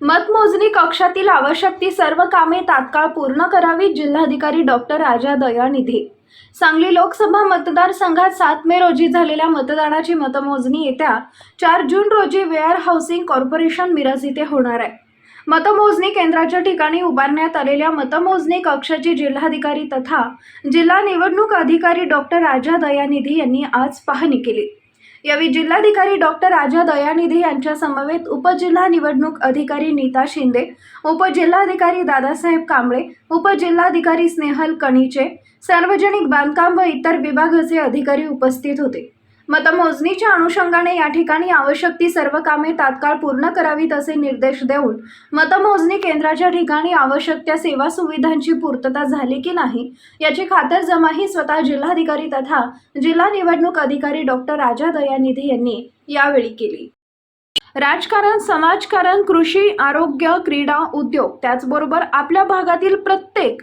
मतमोजणी कक्षातील आवश्यक ती सर्व कामे तात्काळ पूर्ण करावी जिल्हाधिकारी डॉक्टर राजा दयानिधी. सांगली लोकसभा मतदारसंघात सात मे रोजी झालेल्या मतदानाची मतमोजणी येत्या चार जून रोजी वेअर हाऊसिंग कॉर्पोरेशन मिरज इथे होणार आहे. मतमोजणी केंद्राच्या ठिकाणी उभारण्यात आलेल्या मतमोजणी कक्षाची जिल्हाधिकारी तथा जिल्हा निवडणूक अधिकारी डॉक्टर राजा दयानिधी यांनी आज पाहणी केली. यावेळी जिल्हाधिकारी डॉक्टर राजा दयानिधी यांच्या समवेत उपजिल्हा निवडणूक अधिकारी नीता शिंदे उपजिल्हाधिकारी दादासाहेब कांबळे उपजिल्हाधिकारी स्नेहल कणीचे सार्वजनिक बांधकाम व इतर विभागाचे अधिकारी उपस्थित होते. मतमोजणीच्या अनुषंगाने या ठिकाणी आवश्यक ती सर्व कामे तात्काळ पूर्ण करावीत असे निर्देश देऊन मतमोजणी केंद्राच्या ठिकाणी आवश्यक त्या सेवा सुविधांची पूर्तता झाली की नाही याची खातरजमाही स्वतः जिल्हाधिकारी तथा जिल्हा निवडणूक अधिकारी डॉक्टर राजा दयानिधी यांनी यावेळी केली. राजकारण समाजकारण कृषी आरोग्य क्रीडा उद्योग त्याचबरोबर आपल्या भागातील प्रत्येक